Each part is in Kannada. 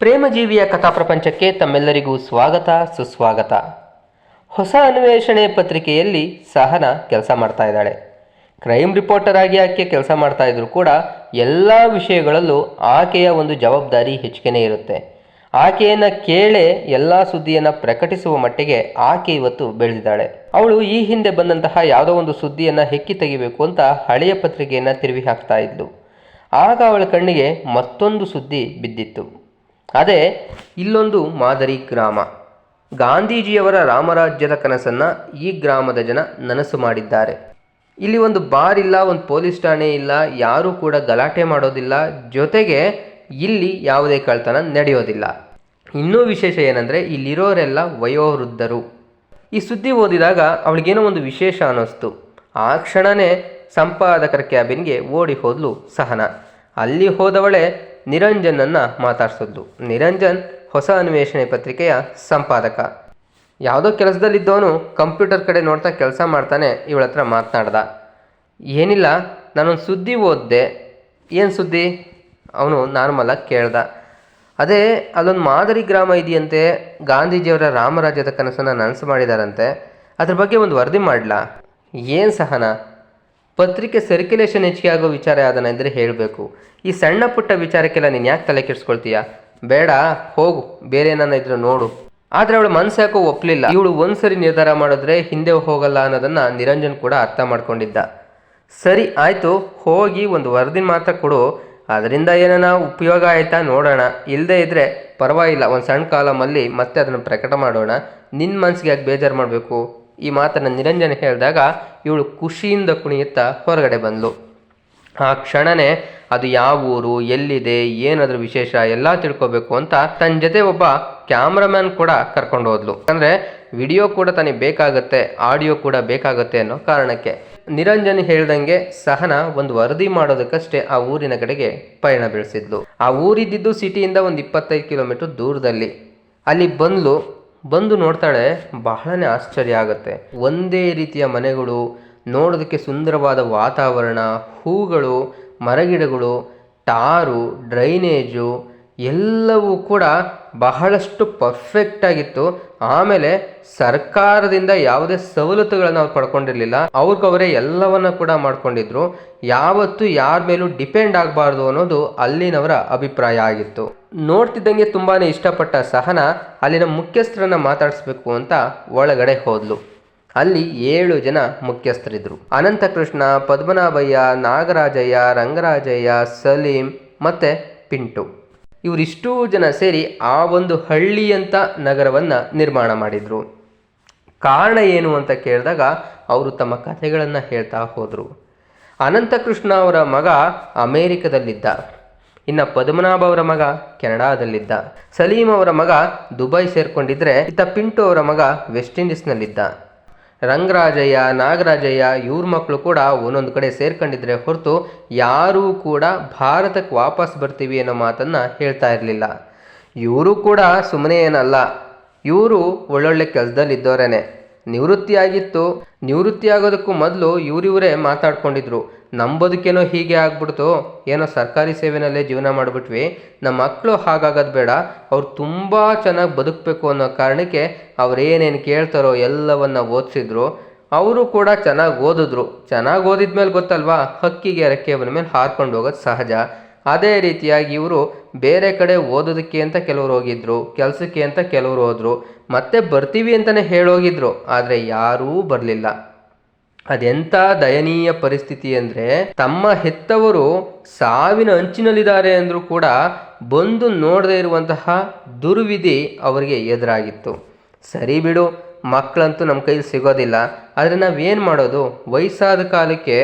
ಪ್ರೇಮಜೀವಿಯ ಕಥಾಪ್ರಪಂಚಕ್ಕೆ ತಮ್ಮೆಲ್ಲರಿಗೂ ಸ್ವಾಗತ, ಸುಸ್ವಾಗತ. ಹೊಸ ಅನ್ವೇಷಣೆ ಪತ್ರಿಕೆಯಲ್ಲಿ ಸಹನ ಕೆಲಸ ಮಾಡ್ತಾ ಇದ್ದಾಳೆ. ಕ್ರೈಮ್ ರಿಪೋರ್ಟರ್ ಆಗಿ ಆಕೆ ಕೆಲಸ ಮಾಡ್ತಾ ಇದ್ರು ಕೂಡ ಎಲ್ಲ ವಿಷಯಗಳಲ್ಲೂ ಆಕೆಯ ಒಂದು ಜವಾಬ್ದಾರಿ ಹೆಚ್ಚಿಗೆನೇ ಇರುತ್ತೆ. ಆಕೆಯನ್ನು ಕೇಳೆ ಎಲ್ಲ ಸುದ್ದಿಯನ್ನು ಪ್ರಕಟಿಸುವ ಮಟ್ಟಿಗೆ ಆಕೆ ಇವತ್ತು ಬೆಳೆದಿದ್ದಾಳೆ. ಅವಳು ಈ ಹಿಂದೆ ಬಂದಂತಹ ಯಾವುದೋ ಒಂದು ಸುದ್ದಿಯನ್ನು ಹೆಕ್ಕಿ ತೆಗಿಬೇಕು ಅಂತ ಹಳೆಯ ಪತ್ರಿಕೆಯನ್ನು ತಿರುವಿ ಹಾಕ್ತಾ ಇದ್ಲು. ಆಗ ಅವಳ ಕಣ್ಣಿಗೆ ಮತ್ತೊಂದು ಸುದ್ದಿ ಬಿದ್ದಿತ್ತು. ಅದೇ, ಇಲ್ಲೊಂದು ಮಾದರಿ ಗ್ರಾಮ. ಗಾಂಧೀಜಿಯವರ ರಾಮರಾಜ್ಯದ ಕನಸನ್ನು ಈ ಗ್ರಾಮದ ಜನ ನನಸು ಮಾಡಿದ್ದಾರೆ. ಇಲ್ಲಿ ಒಂದು ಬಾರ್ ಇಲ್ಲ, ಒಂದು ಪೊಲೀಸ್ ಠಾಣೆ ಇಲ್ಲ, ಯಾರೂ ಕೂಡ ಗಲಾಟೆ ಮಾಡೋದಿಲ್ಲ, ಜೊತೆಗೆ ಇಲ್ಲಿ ಯಾವುದೇ ಕಳ್ತನ ನಡೆಯೋದಿಲ್ಲ. ಇನ್ನೂ ವಿಶೇಷ ಏನಂದರೆ, ಇಲ್ಲಿರೋರೆಲ್ಲ ವಯೋವೃದ್ಧರು. ಈ ಸುದ್ದಿ ಓದಿದಾಗ ಅವಳಿಗೇನೋ ಒಂದು ವಿಶೇಷ ಅನ್ನಿಸ್ತು. ಆ ಕ್ಷಣನೇ ಸಂಪಾದಕರ ಕ್ಯಾಬಿನ್ಗೆ ಓಡಿ ಹೋದ್ಲು ಸಹನ. ಅಲ್ಲಿ ಹೋದವಳೆ ನಿರಂಜನನ್ನು ಮಾತಾಡ್ಸಿದ್ಲು ನಿರಂಜನ್ ಹೊಸ ಅನ್ವೇಷಣೆ ಪತ್ರಿಕೆಯ ಸಂಪಾದಕ. ಯಾವುದೋ ಕೆಲಸದಲ್ಲಿದ್ದವನು ಕಂಪ್ಯೂಟರ್ ಕಡೆ ನೋಡ್ತಾ ಕೆಲಸ ಮಾಡ್ತಾನೆ ಇವಳ ಹತ್ರ ಮಾತನಾಡ್ದ. ಏನಿಲ್ಲ, ನಾನೊಂದು ಸುದ್ದಿ ಓದಿದೆ. ಏನು ಸುದ್ದಿ? ಅವನು ನಾರ್ಮಲಾಗಿ ಕೇಳ್ದ. ಅದೇ, ಅಲ್ಲೊಂದು ಮಾದರಿ ಗ್ರಾಮ ಇದೆಯಂತೆ. ಗಾಂಧೀಜಿಯವರ ರಾಮರಾಜ್ಯದ ಕನಸನ್ನು ನನಸು ಮಾಡಿದಾರಂತೆ. ಅದ್ರ ಬಗ್ಗೆ ಒಂದು ವರದಿ ಮಾಡಲಾ? ಏನು ಸಹನ? ಪತ್ರಿಕೆ ಸರ್ಕ್ಯುಲೇಷನ್ ಹೆಚ್ಚಿಗೆ ಆಗೋ ವಿಚಾರ ಯಾವ್ದನ್ನ ಇದ್ದರೆ ಹೇಳಬೇಕು. ಈ ಸಣ್ಣ ಪುಟ್ಟ ವಿಚಾರಕ್ಕೆಲ್ಲ ನೀನು ಯಾಕೆ ತಲೆ ಕೆಡಿಸ್ಕೊಳ್ತೀಯ? ಬೇಡ, ಹೋಗು, ಬೇರೆ ಏನಾನ ಇದ್ರೆ ನೋಡು. ಆದರೆ ಅವಳು ಮನ್ಸು ಯಾಕೋ ಒಪ್ಪಲಿಲ್ಲ ಇವಳು ಒಂದ್ಸರಿ ನಿರ್ಧಾರ ಮಾಡಿದ್ರೆ ಹಿಂದೆ ಹೋಗಲ್ಲ ಅನ್ನೋದನ್ನು ನಿರಂಜನ್ ಕೂಡ ಅರ್ಥ ಮಾಡ್ಕೊಂಡಿದ್ದ. ಸರಿ, ಆಯಿತು, ಹೋಗಿ ಒಂದು ವರದಿ ಮಾತ್ರ ಕೊಡು. ಅದರಿಂದ ಏನಾನ ಉಪಯೋಗ ಆಯಿತಾ ನೋಡೋಣ. ಇಲ್ಲದೇ ಇದ್ದರೆ ಪರವಾಗಿಲ್ಲ, ಒಂದು ಸಣ್ಣ ಕಾಲಮಲ್ಲಿ ಮತ್ತೆ ಅದನ್ನು ಪ್ರಕಟ ಮಾಡೋಣ. ನಿನ್ನ ಮನಸ್ಸಿಗೆ ಯಾಕೆ ಬೇಜಾರು ಮಾಡಬೇಕು? ಈ ಮಾತನ್ನು ನಿರಂಜನ್ ಹೇಳಿದಾಗ ಇವಳು ಖುಷಿಯಿಂದ ಕುಣಿಯುತ್ತಾ ಹೊರಗಡೆ ಬಂದಳು ಆ ಕ್ಷಣನೇ ಅದು ಯಾವ ಊರು, ಎಲ್ಲಿದೆ, ಏನದ್ರ ವಿಶೇಷ ಎಲ್ಲ ತಿಳ್ಕೊಬೇಕು ಅಂತ ತನ್ನ ಜೊತೆ ಒಬ್ಬ ಕ್ಯಾಮ್ರಾಮ್ಯಾನ್ ಕೂಡ ಕರ್ಕೊಂಡು ಹೋದ್ಲು. ಅಂದರೆ ವಿಡಿಯೋ ಕೂಡ ತನಗೆ ಬೇಕಾಗುತ್ತೆ, ಆಡಿಯೋ ಕೂಡ ಬೇಕಾಗುತ್ತೆ ಅನ್ನೋ ಕಾರಣಕ್ಕೆ. ನಿರಂಜನ್ ಹೇಳ್ದಂಗೆ ಸಹನ ಒಂದು ವರದಿ ಮಾಡೋದಕ್ಕಷ್ಟೇ ಆ ಊರಿನ ಕಡೆಗೆ ಪಯಣ ಬೆಳೆಸಿದ್ಲು. ಆ ಊರಿದ್ದಿದ್ದು ಸಿಟಿಯಿಂದ ಒಂದು ಇಪ್ಪತ್ತೈದು ಕಿಲೋಮೀಟರ್ ದೂರದಲ್ಲಿ. ಅಲ್ಲಿ ಬಂದ್ಲು ಬಂದು ನೋಡ್ತಾಳೆ, ಬಹಳನೇ ಆಶ್ಚರ್ಯ ಆಗುತ್ತೆ. ಒಂದೇ ರೀತಿಯ ಮನೆಗಳು, ನೋಡೋದಕ್ಕೆ ಸುಂದರವಾದ ವಾತಾವರಣ, ಹೂಗಳು, ಮರಗಿಡಗಳು, ಟಾರು, ಡ್ರೈನೇಜು, ಎಲ್ಲವೂ ಕೂಡ ಬಹಳಷ್ಟು ಪರ್ಫೆಕ್ಟ್ ಆಗಿತ್ತು. ಆಮೇಲೆ ಸರ್ಕಾರದಿಂದ ಯಾವುದೇ ಸವಲತ್ತುಗಳನ್ನು ಅವ್ರು ಪಡ್ಕೊಂಡಿರಲಿಲ್ಲ. ಅವ್ರಿಗವರೇ ಎಲ್ಲವನ್ನ ಕೂಡ ಮಾಡ್ಕೊಂಡಿದ್ರು. ಯಾವತ್ತು ಯಾರ ಮೇಲೂ ಡಿಪೆಂಡ್ ಆಗಬಾರ್ದು ಅನ್ನೋದು ಅಲ್ಲಿನವರ ಅಭಿಪ್ರಾಯ ಆಗಿತ್ತು. ನೋಡ್ತಿದ್ದಂಗೆ ತುಂಬಾ ಇಷ್ಟಪಟ್ಟ ಸಹನ ಅಲ್ಲಿನ ಮುಖ್ಯಸ್ಥರನ್ನ ಮಾತಾಡಿಸ್ಬೇಕು ಅಂತ ಒಳಗಡೆ ಹೋದ್ಲು. ಅಲ್ಲಿ ಏಳು ಜನ ಮುಖ್ಯಸ್ಥರಿದ್ರು. ಅನಂತಕೃಷ್ಣ, ಪದ್ಮನಾಭಯ್ಯ, ನಾಗರಾಜಯ್ಯ, ರಂಗರಾಜಯ್ಯ, ಸಲೀಂ ಮತ್ತೆ ಪಿಂಟು. ಇವರಿಷ್ಟೂ ಜನ ಸೇರಿ ಆ ಒಂದು ಹಳ್ಳಿಯಂತ ನಗರವನ್ನು ನಿರ್ಮಾಣ ಮಾಡಿದರು. ಕಾರಣ ಏನು ಅಂತ ಕೇಳಿದಾಗ ಅವರು ತಮ್ಮ ಕಥೆಗಳನ್ನು ಹೇಳ್ತಾ ಹೋದರು. ಅನಂತಕೃಷ್ಣ ಅವರ ಮಗ ಅಮೇರಿಕದಲ್ಲಿದ್ದ. ಇನ್ನು ಪದ್ಮನಾಭ ಅವರ ಮಗ ಕೆನಡಾದಲ್ಲಿದ್ದ. ಸಲೀಂ ಅವರ ಮಗ ದುಬೈ ಸೇರ್ಕೊಂಡಿದ್ರೆ, ಇತ್ತ ಪಿಂಟು ಅವರ ಮಗ ವೆಸ್ಟ್ ಇಂಡೀಸ್ನಲ್ಲಿದ್ದ. ರಂಗರಾಜಯ್ಯ, ನಾಗರಾಜಯ್ಯ ಇವ್ರ ಮಕ್ಕಳು ಕೂಡ ಒಂದೊಂದು ಕಡೆ ಸೇರ್ಕೊಂಡಿದ್ರೆ ಹೊರತು ಯಾರೂ ಕೂಡ ಭಾರತಕ್ಕೆ ವಾಪಸ್ ಬರ್ತೀವಿ ಅನ್ನೋ ಮಾತನ್ನು ಹೇಳ್ತಾ ಇರಲಿಲ್ಲ. ಇವರು ಕೂಡ ಸುಮ್ಮನೆ ಏನಲ್ಲ, ಇವರು ಒಳ್ಳೊಳ್ಳೆ ಕೆಲಸದಲ್ಲಿದ್ದವರೇನೆ ನಿವೃತ್ತಿ ಆಗಿತ್ತು ನಿವೃತ್ತಿ ಆಗೋದಕ್ಕೂ ಮೊದಲು ಇವರಿವರೇ ಮಾತಾಡ್ಕೊಂಡಿದ್ರು. ನಮ್ಮ ಬದುಕೇನೋ ಹೀಗೆ ಆಗ್ಬಿಡ್ತು, ಏನೋ ಸರ್ಕಾರಿ ಸೇವೆನಲ್ಲೇ ಜೀವನ ಮಾಡಿಬಿಟ್ವಿ. ನಮ್ಮ ಮಕ್ಕಳು ಹಾಗಾಗೋದು ಬೇಡ, ಅವ್ರು ತುಂಬ ಚೆನ್ನಾಗಿ ಬದುಕಬೇಕು ಅನ್ನೋ ಕಾರಣಕ್ಕೆ ಅವ್ರು ಏನೇನು ಕೇಳ್ತಾರೋ ಎಲ್ಲವನ್ನು ಓದಿಸಿದ್ರು. ಅವರು ಕೂಡ ಚೆನ್ನಾಗಿ ಓದಿದ್ರು. ಚೆನ್ನಾಗಿ ಓದಿದ ಮೇಲೆ ಗೊತ್ತಲ್ವಾ, ಹಕ್ಕಿಗೆ ರೆಕ್ಕೆ ಬಂದ ಮೇಲೆ ಹಾರ್ಕೊಂಡು ಹೋಗೋದು ಸಹಜ. ಅದೇ ರೀತಿಯಾಗಿ ಇವರು ಬೇರೆ ಕಡೆ ಓದೋದಕ್ಕೆ ಅಂತ ಕೆಲವರು ಹೋಗಿದ್ರು, ಕೆಲಸಕ್ಕೆ ಅಂತ ಕೆಲವರು ಹೋದರು. ಮತ್ತೆ ಬರ್ತೀವಿ ಅಂತಲೇ ಹೇಳೋಗಿದ್ರು, ಆದರೆ ಯಾರೂ ಬರಲಿಲ್ಲ. ಅದೆಂಥ ದಯನೀಯ ಪರಿಸ್ಥಿತಿ ಅಂದರೆ ತಮ್ಮ ಹೆತ್ತವರು ಸಾವಿನ ಅಂಚಿನಲ್ಲಿದ್ದಾರೆ ಅಂದರೂ ಕೂಡ ಬಂದು ನೋಡದೇ ಇರುವಂತಹ ದುರ್ವಿಧಿ ಅವರಿಗೆ ಎದುರಾಗಿತ್ತು. ಸರಿ ಬಿಡು, ಮಕ್ಕಳಂತೂ ನಮ್ಮ ಕೈಲಿ ಸಿಗೋದಿಲ್ಲ. ಆದರೆ ನಾವೇನು ಮಾಡೋದು? ವಯಸ್ಸಾದ ಕಾಲಕ್ಕೆ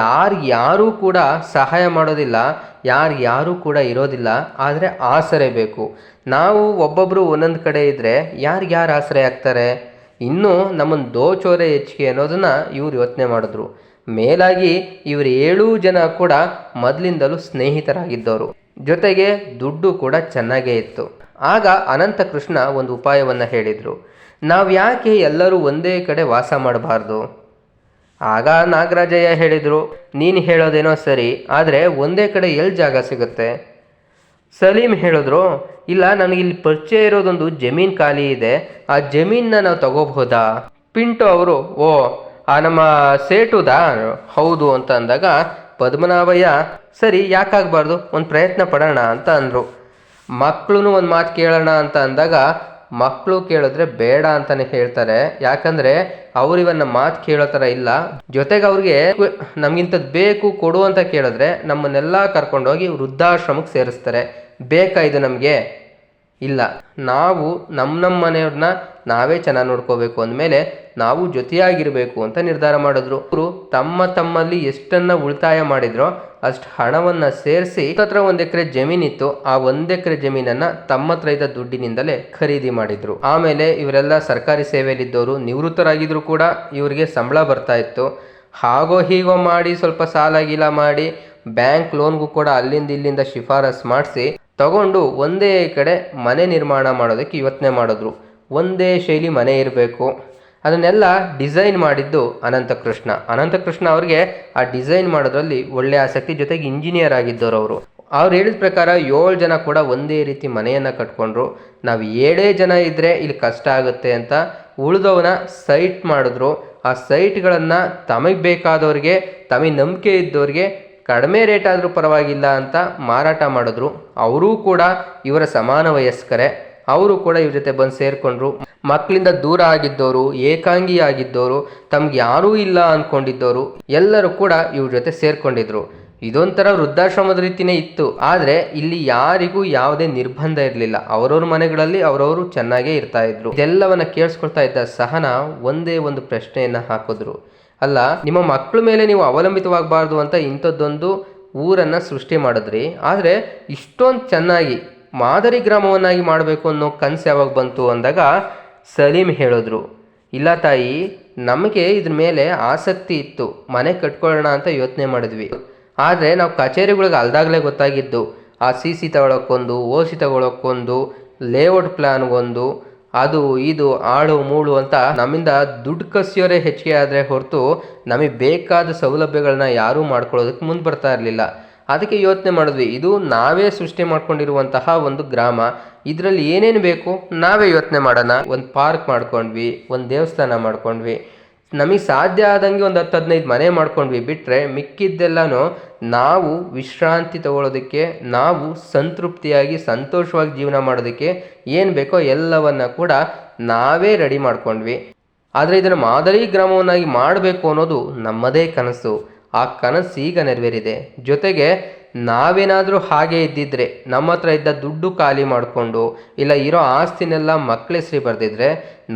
ಯಾರು ಯಾರೂ ಕೂಡ ಸಹಾಯ ಮಾಡೋದಿಲ್ಲ, ಯಾರು ಯಾರೂ ಕೂಡ ಇರೋದಿಲ್ಲ. ಆದರೆ ಆಸರೆ ಬೇಕು. ನಾವು ಒಬ್ಬೊಬ್ಬರು ಒಂದೊಂದು ಕಡೆ ಇದ್ದರೆ ಯಾರಿಗೆ ಯಾರು ಆಸರೆ ಆಗ್ತಾರೆ? ಇನ್ನೂ ನಮ್ಮನ್ನು ದೋಚೋರೆ ಹೆಚ್ಚಿಗೆ ಅನ್ನೋದನ್ನು ಇವರು ಯೋಚನೆ ಮಾಡಿದ್ರು. ಮೇಲಾಗಿ ಇವರು ಏಳೂ ಜನ ಕೂಡ ಮೊದಲಿಂದಲೂ ಸ್ನೇಹಿತರಾಗಿದ್ದವರು. ಜೊತೆಗೆ ದುಡ್ಡು ಕೂಡ ಚೆನ್ನಾಗೇ ಇತ್ತು. ಆಗ ಅನಂತ ಕೃಷ್ಣ ಒಂದು ಉಪಾಯವನ್ನು ಹೇಳಿದರು. ನಾವು ಯಾಕೆ ಎಲ್ಲರೂ ಒಂದೇ ಕಡೆ ವಾಸ ಮಾಡಬಾರ್ದು? ಆಗ ನಾಗರಾಜಯ್ಯ ಹೇಳಿದರು, ನೀನು ಹೇಳೋದೇನೋ ಸರಿ, ಆದರೆ ಒಂದೇ ಕಡೆ ಎಲ್ಲಿ ಜಾಗ ಸಿಗುತ್ತೆ? ಸಲೀಂ ಹೇಳಿದ್ರು, ಇಲ್ಲ ನನಗಿಲ್ಲಿ ಪರಿಚಯ ಇರೋದೊಂದು ಜಮೀನ್ ಖಾಲಿ ಇದೆ, ಆ ಜಮೀನನ್ನ ನಾವು ತಗೋಬಹುದಾ? ಪಿಂಟು ಅವರು, ಓ, ಆ ನಮ್ಮ ಸೇಟುದಾ? ಹೌದು, ಅಂತ ಅಂದಾಗ, ಪದ್ಮನಾಭಯ್ಯ, ಸರಿ, ಯಾಕಾಗಬಾರ್ದು? ಒಂದು ಪ್ರಯತ್ನ ಪಡೋಣ, ಅಂತ ಅಂದರು. ಮಕ್ಕಳು ಒಂದು ಮಾತು ಕೇಳೋಣ ಅಂತ ಅಂದಾಗ ಮಕ್ಕಳು ಕೇಳಿದ್ರೆ ಬೇಡ ಅಂತಲೇ ಹೇಳ್ತಾರೆ. ಯಾಕಂದರೆ, ಅವ್ರು ಮಾತು ಕೇಳೋ ಥರ ಇಲ್ಲ. ಜೊತೆಗೆ ಅವ್ರಿಗೆ ನಮಗಿಂಥದ್ದು ಬೇಕು, ಕೊಡು, ಅಂತ ಕೇಳಿದ್ರೆ, ನಮ್ಮನ್ನೆಲ್ಲ ಕರ್ಕೊಂಡೋಗಿ ವೃದ್ಧಾಶ್ರಮಕ್ಕೆ ಸೇರಿಸ್ತಾರೆ. ಬೇಕಾ ಇದು ನಮಗೆ ಇಲ್ಲ. ನಾವು ನಮ್ಮ ನಮ್ಮ ಮನೆಯವ್ರನ್ನ ನಾವೇ ಚೆನ್ನಾಗಿ ನೋಡ್ಕೋಬೇಕು ಅಂದಮೇಲೆ ನಾವು ಜೊತೆಯಾಗಿರಬೇಕು ಅಂತ ನಿರ್ಧಾರ ಮಾಡಿದ್ರು. ಅವರು ತಮ್ಮ ತಮ್ಮಲ್ಲಿ ಎಷ್ಟನ್ನ ಉಳಿತಾಯ ಮಾಡಿದ್ರೋ ಅಷ್ಟು ಹಣವನ್ನು ಸೇರಿಸಿ ಹತ್ರ ಒಂದು ಎಕರೆ ಜಮೀನಿತ್ತು ಆ ಒಂದು ಎಕರೆ ಜಮೀನನ್ನು ತಮ್ಮ ಹತ್ರ ಇದ್ದ ದುಡ್ಡಿನಿಂದಲೇ ಖರೀದಿ ಮಾಡಿದ್ರು. ಆಮೇಲೆ ಇವರೆಲ್ಲ ಸರ್ಕಾರಿ ಸೇವೆಯಲ್ಲಿದ್ದವರು ನಿವೃತ್ತರಾಗಿದ್ರು ಕೂಡ ಇವರಿಗೆ ಸಂಬಳ ಬರ್ತಾ ಇತ್ತು. ಹಾಗೋ ಹೀಗೋ ಮಾಡಿ ಸ್ವಲ್ಪ ಸಾಲ ಗೀಲ ಮಾಡಿ ಬ್ಯಾಂಕ್ ಲೋನ್ಗೂ ಕೂಡ ಅಲ್ಲಿಂದ ಇಲ್ಲಿಂದ ಶಿಫಾರಸ್ ಮಾಡಿಸಿ ತಗೊಂಡು ಒಂದೇ ಕಡೆ ಮನೆ ನಿರ್ಮಾಣ ಮಾಡೋದಕ್ಕೆ ಯೋಚನೆ ಮಾಡಿದ್ರು. ಒಂದೇ ಶೈಲಿ ಮನೆ ಇರಬೇಕು. ಅದನ್ನೆಲ್ಲ ಡಿಸೈನ್ ಮಾಡಿದ್ದು ಅನಂತಕೃಷ್ಣ. ಅನಂತಕೃಷ್ಣ ಅವ್ರಿಗೆ ಆ ಡಿಸೈನ್ ಮಾಡೋದ್ರಲ್ಲಿ ಒಳ್ಳೆ ಆಸಕ್ತಿ ಜೊತೆಗೆ ಇಂಜಿನಿಯರ್ ಆಗಿದ್ದವರು ಅವರು. ಅವ್ರು ಹೇಳಿದ ಪ್ರಕಾರ ಏಳು ಜನ ಕೂಡ ಒಂದೇ ರೀತಿ ಮನೆಯನ್ನು ಕಟ್ಕೊಂಡ್ರು. ನಾವು ಏಳೇ ಜನ ಇದ್ದರೆ ಇಲ್ಲಿ ಕಷ್ಟ ಆಗುತ್ತೆ ಅಂತ ಉಳಿದವನ ಸೈಟ್ ಮಾಡಿದ್ರು. ಆ ಸೈಟ್ಗಳನ್ನು ತಮಗೆ ಬೇಕಾದವ್ರಿಗೆ, ತಮಗೆ ನಂಬಿಕೆ ಇದ್ದವ್ರಿಗೆ ಕಡಿಮೆ ರೇಟ್ ಆದರೂ ಪರವಾಗಿಲ್ಲ ಅಂತ ಮಾರಾಟ ಮಾಡಿದ್ರು, ಅವರೂ ಕೂಡ ಇವರ ಸಮಾನ ವಯಸ್ಕರೇ. ಅವರು ಕೂಡ ಇವ್ರ ಜೊತೆ ಬಂದು ಸೇರಿಕೊಂಡ್ರು. ಮಕ್ಕಳಿಂದ ದೂರ ಆಗಿದ್ದವರು ಏಕಾಂಗಿ ಆಗಿದ್ದವರು ತಮ್ಗೆ ಯಾರೂ ಇಲ್ಲ ಅಂದ್ಕೊಂಡಿದ್ದವರು ಎಲ್ಲರೂ ಕೂಡ ಇವ್ರ ಜೊತೆ ಸೇರ್ಕೊಂಡಿದ್ರು. ಇದೊಂಥರ ವೃದ್ಧಾಶ್ರಮದ ರೀತಿನೇ ಇತ್ತು. ಆದರೆ ಇಲ್ಲಿ ಯಾರಿಗೂ ಯಾವುದೇ ನಿರ್ಬಂಧ ಇರಲಿಲ್ಲ. ಅವರವ್ರ ಮನೆಗಳಲ್ಲಿ ಅವರವರು ಚೆನ್ನಾಗೇ ಇರ್ತಾ ಇದ್ರು. ಇದೆಲ್ಲವನ್ನ ಕೇಳಿಸ್ಕೊಳ್ತಾ ಇದ್ದ ಸಹನ ಒಂದೇ ಒಂದು ಪ್ರಶ್ನೆಯನ್ನು ಹಾಕಿದ್ರು. ಅಲ್ಲ, ನಿಮ್ಮ ಮಕ್ಕಳ ಮೇಲೆ ನೀವು ಅವಲಂಬಿತವಾಗಬಾರ್ದು ಅಂತ ಇಂಥದ್ದೊಂದು ಊರನ್ನು ಸೃಷ್ಟಿ ಮಾಡಿದ್ರಿ. ಆದರೆ ಇಷ್ಟೊಂದು ಚೆನ್ನಾಗಿ ಮಾದರಿ ಗ್ರಾಮವನ್ನಾಗಿ ಮಾಡಬೇಕು ಅನ್ನೋ ಕನಸು ಯಾವಾಗ ಬಂತು ಅಂದಾಗ ಸಲೀಂ ಹೇಳಿದ್ರು. ಇಲ್ಲ ತಾಯಿ, ನಮಗೆ ಇದ್ರ ಮೇಲೆ ಆಸಕ್ತಿ ಇತ್ತು, ಮನೆ ಕಟ್ಕೊಳ್ಳೋಣ ಅಂತ ಯೋಚನೆ ಮಾಡಿದ್ವಿ. ಆದರೆ ನಾವು ಕಚೇರಿಗಳಿಗೆ ಅಲ್ದಾಗಲೇ ಗೊತ್ತಾಗಿದ್ದು, ಆ ಸಿ ಸಿ ತಗೊಳಕ್ಕೊಂದು, ಓ ಸಿ ತಗೊಳಕ್ಕೊಂದು ಲೇಔಟ್ ಪ್ಲ್ಯಾನ್ಗೊಂದು ಅದು, ಇದು, ಆಳು, ಮೂಳು ಅಂತ ನಮ್ಮಿಂದ ದುಡ್ಡು ಕಸಿಯೋರೇ ಹೆಚ್ಚಿಗೆ ಆದರೆ ಹೊರತು ನಮಗೆ ಬೇಕಾದ ಸೌಲಭ್ಯಗಳನ್ನ ಯಾರೂ ಮಾಡ್ಕೊಳ್ಳೋದಕ್ಕೆ ಮುಂದೆ ಬರ್ತಾ ಇರಲಿಲ್ಲ. ಅದಕ್ಕೆ ಯೋಚನೆ ಮಾಡಿದ್ವಿ, ಇದು ನಾವೇ ಸೃಷ್ಟಿ ಮಾಡ್ಕೊಂಡಿರುವಂತಹ ಒಂದು ಗ್ರಾಮ. ಇದರಲ್ಲಿ ಏನೇನು ಬೇಕು, ನಾವೇ ಯೋಚನೆ ಮಾಡೋಣ. ಒಂದು ಪಾರ್ಕ್ ಮಾಡ್ಕೊಂಡ್ವಿ, ಒಂದು ದೇವಸ್ಥಾನ ಮಾಡ್ಕೊಂಡ್ವಿ. ನಮಗೆ ಸಾಧ್ಯ ಆದಂಗೆ ಒಂದು ಹತ್ತು ಹದಿನೈದು ಮನೆ ಮಾಡ್ಕೊಂಡ್ವಿ. ಬಿಟ್ಟರೆ ಮಿಕ್ಕಿದ್ದೆಲ್ಲನೂ ನಾವು ವಿಶ್ರಾಂತಿ ತಗೊಳ್ಳೋದಕ್ಕೆ ನಾವು ಸಂತೃಪ್ತಿಯಾಗಿ, ಸಂತೋಷವಾಗಿ ಜೀವನ ಮಾಡೋದಕ್ಕೆ ಏನು ಬೇಕೋ ಎಲ್ಲವನ್ನು ಕೂಡ ನಾವೇ ರೆಡಿ ಮಾಡ್ಕೊಂಡ್ವಿ. ಆದರೆ ಇದನ್ನು ಮಾದರಿ ಗ್ರಾಮವನ್ನಾಗಿ ಮಾಡಬೇಕು ಅನ್ನೋದು ನಮ್ಮದೇ ಕನಸು. ಆ ಕನಸು ಈಗ ನೆರವೇರಿದೆ. ಜೊತೆಗೆ ನಾವೇನಾದರೂ ಹಾಗೆ ಇದ್ದಿದ್ರೆ ನಮ್ಮ ಹತ್ರ ಇದ್ದ ದುಡ್ಡು ಖಾಲಿ ಮಾಡಿಕೊಂಡು ಇಲ್ಲ ಇರೋ ಆಸ್ತಿನೆಲ್ಲ ಮಕ್ಕಳ ಹೆಸರಿ ಬರೆದಿದ್ರೆ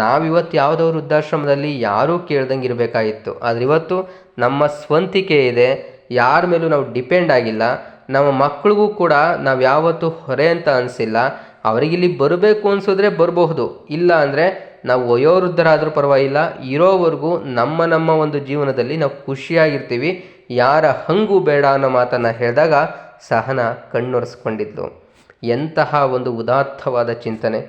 ನಾವಿವತ್ತು ಯಾವುದೋ ವೃದ್ಧಾಶ್ರಮದಲ್ಲಿ ಯಾರೂ ಕೇಳ್ದಂಗೆ ಇರಬೇಕಾಗಿತ್ತು. ಆದರೆ ಇವತ್ತು ನಮ್ಮ ಸ್ವಂತಿಕೆ ಇದೆ, ಯಾರ ಮೇಲೂ ನಾವು ಡಿಪೆಂಡ್ ಆಗಿಲ್ಲ. ನಮ್ಮ ಮಕ್ಕಳಿಗೂ ಕೂಡ ನಾವು ಯಾವತ್ತೂ ಹೊರೆ ಅಂತ ಅನಿಸಿಲ್ಲ. ಅವರಿಗಿಲ್ಲಿ ಬರಬೇಕು ಅನಿಸಿದ್ರೆ ಬರಬಹುದು. ಇಲ್ಲ ಅಂದರೆ ನಾವು ವಯೋವೃದ್ಧರಾದರೂ ಪರವಾಗಿಲ್ಲ, ಇರೋವರೆಗೂ ನಮ್ಮ ನಮ್ಮ ಒಂದು ಜೀವನದಲ್ಲಿ ನಾವು ಖುಷಿಯಾಗಿರ್ತೀವಿ. ಯಾರ ಹಂಗು ಬೇಡ ಅನ್ನೋ ಮಾತನ್ನು ಹೇಳಿದಾಗ ಸಹನ ಕಣ್ಣೊರೆಸ್ಕೊಂಡಿದ್ಲು. ಎಂತಹ ಒಂದು ಉದಾತ್ತವಾದ ಚಿಂತನೆ.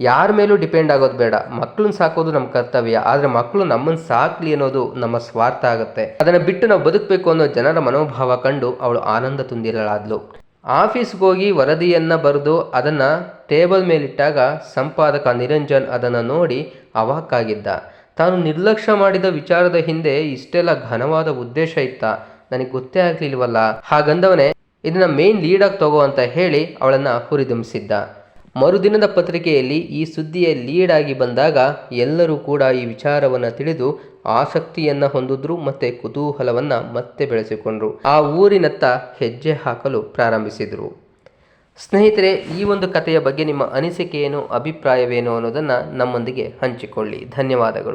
ಯಾರ ಮೇಲೂ ಡಿಪೆಂಡ್ ಆಗೋದು ಬೇಡ. ಮಕ್ಕಳನ್ನ ಸಾಕೋದು ನಮ್ಮ ಕರ್ತವ್ಯ. ಆದರೆ ಮಕ್ಕಳು ನಮ್ಮನ್ನು ಸಾಕ್ಲಿ ಅನ್ನೋದು ನಮ್ಮ ಸ್ವಾರ್ಥ ಆಗುತ್ತೆ. ಅದನ್ನು ಬಿಟ್ಟು ನಾವು ಬದುಕಬೇಕು ಅನ್ನೋ ಜನರ ಮನೋಭಾವ ಕಂಡು ಅವಳು ಆನಂದ ತುಂದಿರಲಾದ್ಲು ಆಫೀಸ್ಗೆ ಹೋಗಿ ವರದಿಯನ್ನು ಬರೆದು ಅದನ್ನು ಟೇಬಲ್ ಮೇಲಿಟ್ಟಾಗ ಸಂಪಾದಕ ನಿರಂಜನ್ ಅದನ್ನು ನೋಡಿ ಅವಾಕ್ಕಾಗಿದ್ದ ತಾನು ನಿರ್ಲಕ್ಷ್ಯ ಮಾಡಿದ ವಿಚಾರದ ಹಿಂದೆ ಇಷ್ಟೆಲ್ಲ ಘನವಾದ ಉದ್ದೇಶ ಇತ್ತ. ನನಗೆ ಗೊತ್ತೇ ಆಗ್ಲಿಲ್ವಲ್ಲ. ಹಾಗಂದವನೇ, ಇದನ್ನ ಮೇನ್ ಲೀಡಾಗಿ ತಗೋ ಅಂತ ಹೇಳಿ ಅವಳನ್ನು ಹುರಿದುಂಬಿಸಿದ್ದ. ಮರುದಿನದ ಪತ್ರಿಕೆಯಲ್ಲಿ ಈ ಸುದ್ದಿಯ ಲೀಡ್ ಆಗಿ ಬಂದಾಗ ಎಲ್ಲರೂ ಕೂಡ ಈ ವಿಚಾರವನ್ನು ತಿಳಿದು ಆಸಕ್ತಿಯನ್ನು ಹೊಂದಿದ್ರು ಮತ್ತೆ ಕುತೂಹಲವನ್ನು ಮತ್ತೆ ಬೆಳೆಸಿಕೊಂಡ್ರು. ಆ ಊರಿನತ್ತ ಹೆಜ್ಜೆ ಹಾಕಲು ಪ್ರಾರಂಭಿಸಿದರು. ಸ್ನೇಹಿತರೆ, ಈ ಒಂದು ಕಥೆಯ ಬಗ್ಗೆ ನಿಮ್ಮ ಅನಿಸಿಕೆ ಏನು ಅಭಿಪ್ರಾಯವೇನು ಅನ್ನೋದನ್ನು ನಮ್ಮೊಂದಿಗೆ ಹಂಚಿಕೊಳ್ಳಿ. ಧನ್ಯವಾದಗಳು.